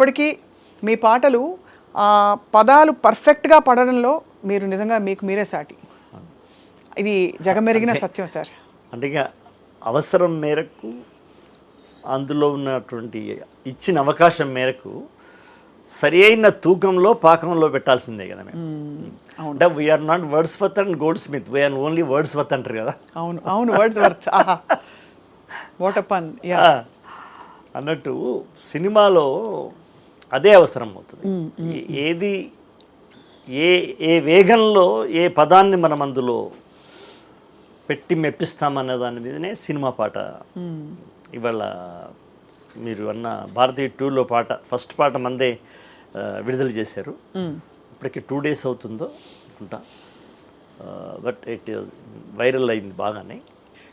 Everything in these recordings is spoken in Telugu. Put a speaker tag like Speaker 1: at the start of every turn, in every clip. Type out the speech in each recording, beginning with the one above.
Speaker 1: ఇప్పటికీ మీ పాటలు ఆ, పదాలు పర్ఫెక్ట్గా పడడంలో మీరు నిజంగా మీకు మీరే సాటి. ఇది జగమెరిగిన సత్యం సార్.
Speaker 2: అంటే అవసరం మేరకు అందులో ఉన్నటువంటి ఇచ్చిన అవకాశం మేరకు సరి అయిన తూకంలో పాకంలో పెట్టాల్సిందే కదా మేము. అంటే we are not Wordsworth and Goldsmith we are only Wordsworth అంటారు కదా.
Speaker 1: అవును అవును వర్డ్స్ వర్త్ వాట్
Speaker 2: అన్నట్టు సినిమాలో అదే అవసరం అవుతుంది. ఏది ఏ ఏ వేగంలో ఏ పదాన్ని మనం అందులో పెట్టి మెప్పిస్తామన్న దాని మీదనే సినిమా పాట. ఇవాళ మీరు అన్న భారతీయ టూర్లో పాట ఫస్ట్ పాట మందే విడుదల చేశారు. ఇప్పటికి టూ డేస్ అవుతుందో అనుకుంటా. బట్ ఇట్ వైరల్ అయింది బాగానే.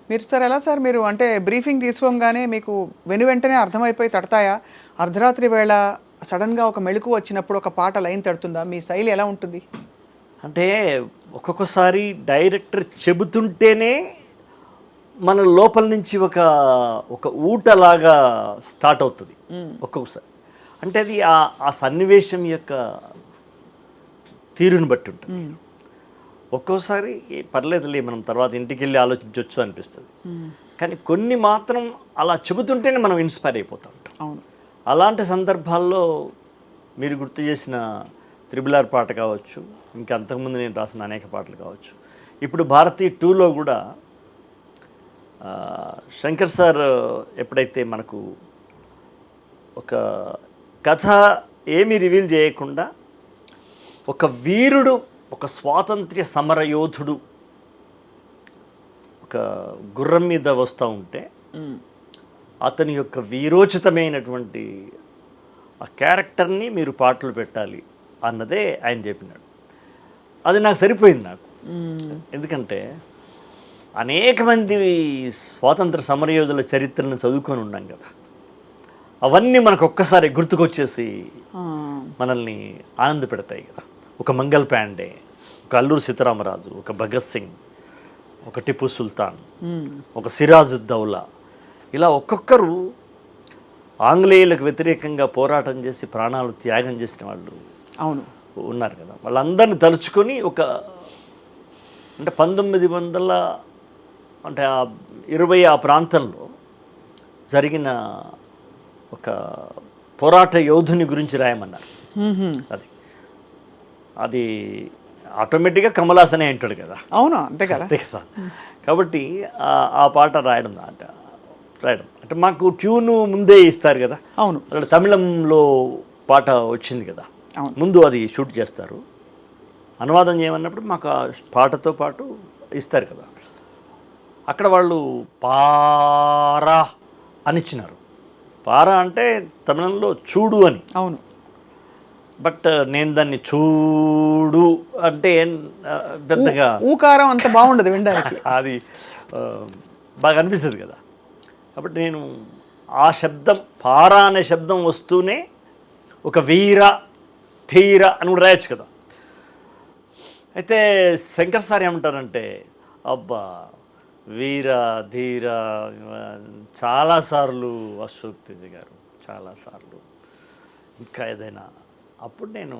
Speaker 1: మీరు సార్ ఎలా సార్ మీరు అంటే బ్రీఫింగ్ తీసుకోగానే మీకు వెను వెంటనే అర్థమైపోయి తడతాయా? అర్ధరాత్రి వేళ సడన్గా ఒక మెళుకు వచ్చినప్పుడు ఒక పాట లైన్ తడుతుందా? మీ శైలి ఎలా ఉంటుంది?
Speaker 2: అంటే ఒక్కొక్కసారి డైరెక్టర్ చెబుతుంటేనే మన లోపల నుంచి ఒక ఒక ఊటలాగా స్టార్ట్ అవుతుంది. ఒక్కొక్కసారి. అంటే అది ఆ ఆ సన్నివేశం యొక్క తీరుని బట్టి ఉంటుంది. ఒక్కోసారి పర్లేదులే మనం తర్వాత ఇంటికి వెళ్ళి ఆలోచించవచ్చు అనిపిస్తుంది కానీ కొన్ని మాత్రం అలా చెబుతుంటేనే మనం ఇన్స్పైర్ అయిపోతూ ఉంటాం.
Speaker 1: అవును.
Speaker 2: అలాంటి సందర్భాల్లో మీరు గుర్తు చేసిన త్రిబులార్ పాట కావచ్చు ఇంకా అంతకుముందు నేను రాసిన అనేక పాటలు కావచ్చు. ఇప్పుడు భారతీయ టూలో కూడా శంకర్ సార్ ఎప్పుడైతే మనకు ఒక కథ ఏమీ రివీల్ చేయకుండా ఒక వీరుడు ఒక స్వాతంత్ర్య సమర యోధుడు ఒక గుర్రం మీద వస్తూ ఉంటే అతని యొక్క వీరోచితమైనటువంటి ఆ క్యారెక్టర్ని మీరు పాటలు పెట్టాలి అన్నదే ఆయన చెప్పినాడు. అది నాకు సరిపోయింది నాకు. ఎందుకంటే అనేక మంది స్వాతంత్ర సమరయోధుల చరిత్రను చదువుకొని ఉన్నాం కదా. అవన్నీ మనకు ఒక్కసారి గుర్తుకొచ్చేసి మనల్ని ఆనంద పెడతాయి కదా. ఒక మంగల్ పాండే ఒక అల్లూరు సీతారామరాజు ఒక భగత్ సింగ్ ఒక టిప్పు సుల్తాన్. ఒక సిరాజుద్దౌలా ఇలా ఒక్కొక్కరు ఆంగ్లేయులకు వ్యతిరేకంగా పోరాటం చేసి ప్రాణాలు త్యాగం చేసిన వాళ్ళు
Speaker 1: అవును.
Speaker 2: ఉన్నారు కదా. వాళ్ళందరిని తలుచుకొని ఒక అంటే పంతొమ్మిది వందల అంటే ఆ ఇరవై ఆ ప్రాంతంలో జరిగిన ఒక పోరాట యోధుని గురించి రాయమన్నారు. అది. అది ఆటోమేటిక్గా కమలాసనే అంటాడు కదా.
Speaker 1: అవును అంతే కదా.
Speaker 2: అంతే కదా. కాబట్టి ఆ- ఆ పాట రాయడం అంట రాయడం. అంటే మాకు ట్యూను ముందే ఇస్తారు కదా.
Speaker 1: అవును.
Speaker 2: అక్కడ తమిళంలో పాట వచ్చింది కదా.
Speaker 1: అవును.
Speaker 2: ముందు అది షూట్ చేస్తారు. అనువాదం చేయమన్నప్పుడు మాకు ఆ పాటతో పాటు ఇస్తారు కదా. అక్కడ వాళ్ళు పారా అని ఇచ్చినారు పారా అంటే తమిళంలో చూడు అని.
Speaker 1: అవును.
Speaker 2: బట్ నేను దాన్ని చూడు అంటే పెద్దగా
Speaker 1: ఊకారం అంత బాగుండదు వినడానికి.
Speaker 2: అది బాగా అనిపిస్తుంది కదా. కాబట్టి నేను ఆ శబ్దం పారా అనే శబ్దం వస్తూనే ఒక వీర ధీర అని కూడా రాయొచ్చు కదా. అయితే శంకర్ సార్ ఏమంటారంటే అబ్బా వీర ధీర చాలాసార్లు అశోక్ తేజ గారు చాలాసార్లు ఇంకా ఏదైనా అప్పుడు నేను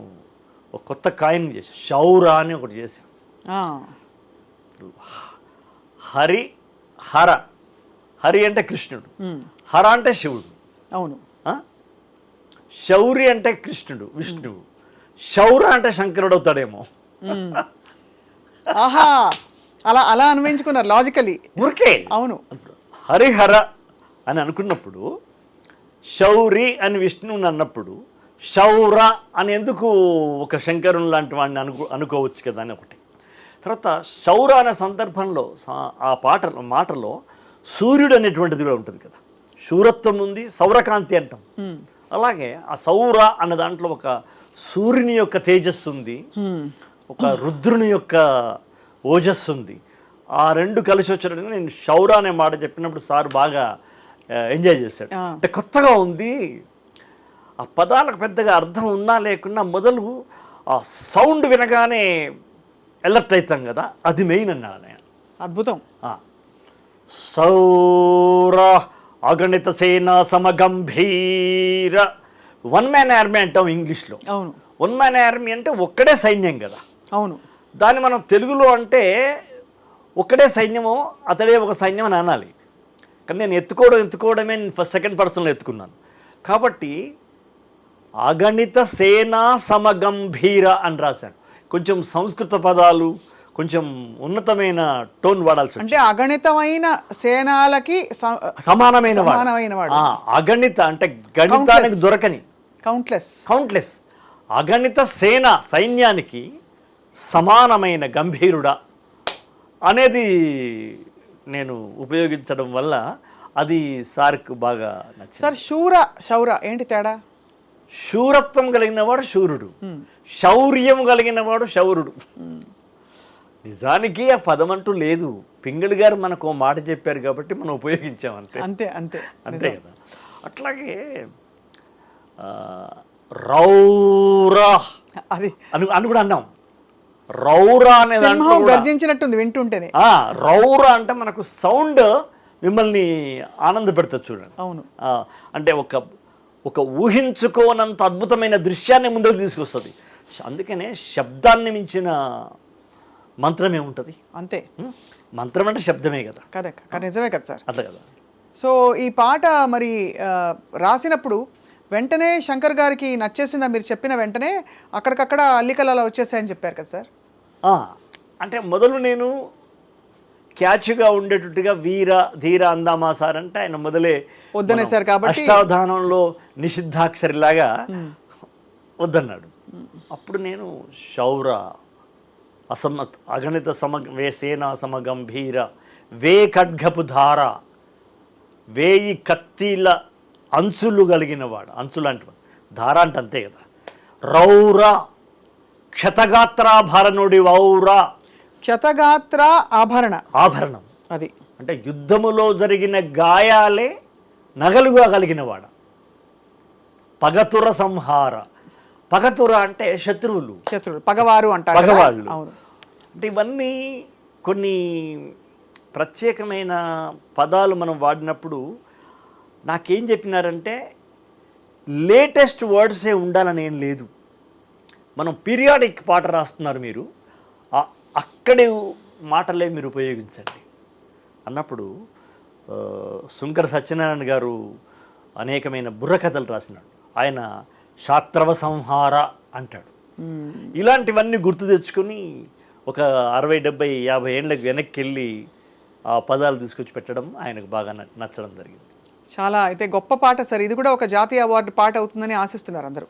Speaker 2: ఒక కొత్త కాయిన్ చేశాను షౌరా అని ఒకటి చేశాను హరి హర. హరి అంటే కృష్ణుడు. హర అంటే శివుడు.
Speaker 1: అవును?
Speaker 2: శౌరి అంటే కృష్ణుడు విష్ణువు. శౌర అంటే శంకరుడు అవుతాడేమో.
Speaker 1: ఆహా! అలా అలా అన్వయించుకున్నారు లాజికలీ
Speaker 2: ఊరికే.
Speaker 1: అవును.
Speaker 2: హరిహర అని అనుకున్నప్పుడు శౌరి అని విష్ణువుని అన్నప్పుడు శౌర అని ఎందుకు ఒక శంకరుని లాంటి వాడిని అనుకో అనుకోవచ్చు కదా అని ఒకటి. తర్వాత శౌర అనే సందర్భంలో ఆ పాటలో మాటలో సూర్యుడు అనేటువంటిది కూడా ఉంటుంది కదా శూరత్వం ఉంది సౌరకాంతి అంటాం
Speaker 1: మ్మ్.
Speaker 2: అలాగే ఆ సౌర అన్న దాంట్లో ఒక సూర్యుని యొక్క తేజస్సు ఉంది
Speaker 1: మ్మ్.
Speaker 2: ఒక రుద్రుని యొక్క ఓజస్సు ఉంది ఆ రెండు కలిసి వచ్చినట్టుగా నేను శౌర అనే మాట చెప్పినప్పుడు సార్ బాగా ఎంజాయ్ చేశాడు. అంటే కొత్తగా ఉంది ఆ పదాలకు పెద్దగా అర్థం ఉన్నా లేకున్నా మొదలు ఆ సౌండ్ వినగానే అలర్ట్ అవుతాం కదా అది మెయిన్ అన్నాడు నేను
Speaker 1: అద్భుతం.
Speaker 2: సౌర అగణిత సేన సమగంభీర. వన్ మ్యాన్ ఆర్మీ అంటాం ఇంగ్లీష్లో.
Speaker 1: అవును.
Speaker 2: వన్ మ్యాన్ ఆర్మీ అంటే ఒక్కడే సైన్యం కదా.
Speaker 1: అవును.
Speaker 2: దాన్ని మనం తెలుగులో అంటే ఒక్కడే సైన్యము అతడే ఒక సైన్యం అని అనాలి. కానీ నేను ఎత్తుకోవడం ఎత్తుకోవడమే నేను ఫస్ట్ సెకండ్ పర్సన్లో ఎత్తుకున్నాను. కాబట్టి అగణిత సేనా సమగంభీర అని రాశాను. కొంచెం సంస్కృత పదాలు కొంచెం ఉన్నతమైన టోన్ వాడాల్సి.
Speaker 1: అంటే అగణితమైన సేనాలకి
Speaker 2: సమానమైన వాడు. అగణిత అంటే గణితానికి. దొరకని.
Speaker 1: కౌంట్లెస్
Speaker 2: కౌంట్లెస్ అగణిత సేన సైన్యానికి సమానమైన గంభీరుడా అనేది నేను ఉపయోగించడం వల్ల అది సార్కు బాగా నచ్చింది.
Speaker 1: సార్ శూర శౌర ఏంటి తేడా?
Speaker 2: శూరత్వం కలిగిన వాడు శూరుడు. శౌర్యం కలిగిన వాడు శౌరుడు. నిజానికి ఆ పదం అంటూ లేదు. పింగళి గారు మనకు ఓ మాట చెప్పారు కాబట్టి మనం ఉపయోగించాం అంతే.
Speaker 1: అంతే అంతే.
Speaker 2: అంతే కదా. అట్లాగే రౌరా
Speaker 1: అది
Speaker 2: అని అని కూడా అన్నాం. రౌరా అనే దాంట్లో
Speaker 1: గర్జించినట్టుంది వింటుంటేనే.
Speaker 2: రౌరా అంటే మనకు సౌండ్ మిమ్మల్ని ఆనంద పెడుతుంది చూడండి.
Speaker 1: అవును.
Speaker 2: అంటే ఒక ఒక ఊహించుకోనంత అద్భుతమైన దృశ్యాన్ని ముందుకు తీసుకొస్తుంది. అందుకనే శబ్దాన్ని మించిన మంత్రం ఏముంటుంది
Speaker 1: అంతే?
Speaker 2: మంత్రం అంటే శబ్దమే కదా.
Speaker 1: కదా నిజమే కదా సార్.
Speaker 2: అట్లా కదా.
Speaker 1: సో ఈ పాట మరి రాసినప్పుడు వెంటనే శంకర్ గారికి నచ్చేసిందా? మీరు చెప్పిన వెంటనే అక్కడికక్కడ అల్లికలు అలా వచ్చేసాయని చెప్పారు కదా సార్.
Speaker 2: అంటే మొదలు నేను క్యాచ్గా ఉండేటట్టుగా వీర ధీర అందామా సార్ అంటే ఆయన మొదలే
Speaker 1: వద్దనేశారు
Speaker 2: మనం
Speaker 1: కాబట్టి-
Speaker 2: అష్టావధానంలో నిషిద్ధాక్షరిలాగా వద్దన్నాడు. అప్పుడు నేను శౌర అసమ అగణిత సమ వే సేనా సమగంభీర వే ఖడ్గపు ధార వేయి కత్తిల అంచులు కలిగిన వాడు అంచులు అంటే ధార అంటే అంతే కదా. రౌర క్షతగాత్రాభరణుడి వౌర.
Speaker 1: క్షతగాత్ర ఆభరణ.
Speaker 2: ఆభరణం.
Speaker 1: అది.
Speaker 2: అంటే యుద్ధములో జరిగిన గాయాలే నగలుగా కలిగిన వాడ పగతుర సంహార. పగతుర అంటే శత్రువులు.
Speaker 1: శత్రుడు పగవారు అంటారు?
Speaker 2: పగవాళ్ళు.
Speaker 1: అవును.
Speaker 2: అంటే ఇవన్నీ కొన్ని ప్రత్యేకమైన పదాలు మనం వాడినప్పుడు నాకేం చెప్పినారంటే లేటెస్ట్ వర్డ్సే ఉండాలని ఏం లేదు. మనం పీరియాడిక్ పాట రాస్తున్నారు మీరు. అక్కడి మాటలే మీరు ఉపయోగించండి. అన్నప్పుడు శుంకర సత్యనారాయణ గారు అనేకమైన బుర్రకథలు రాసినాడు. ఆయన శాత్రవ సంహార అంటాడు. ఇలాంటివన్నీ గుర్తు తెచ్చుకొని ఒక అరవై డెబ్బై యాభై ఏళ్ళకి వెనక్కి వెళ్ళి ఆ పదాలు తీసుకొచ్చి పెట్టడం ఆయనకు బాగా నచ్చడం జరిగింది.
Speaker 1: చాలా అయితే గొప్ప పాట సార్. ఇది కూడా ఒక జాతీయ అవార్డు పాట అవుతుందని ఆశిస్తున్నారు అందరూ.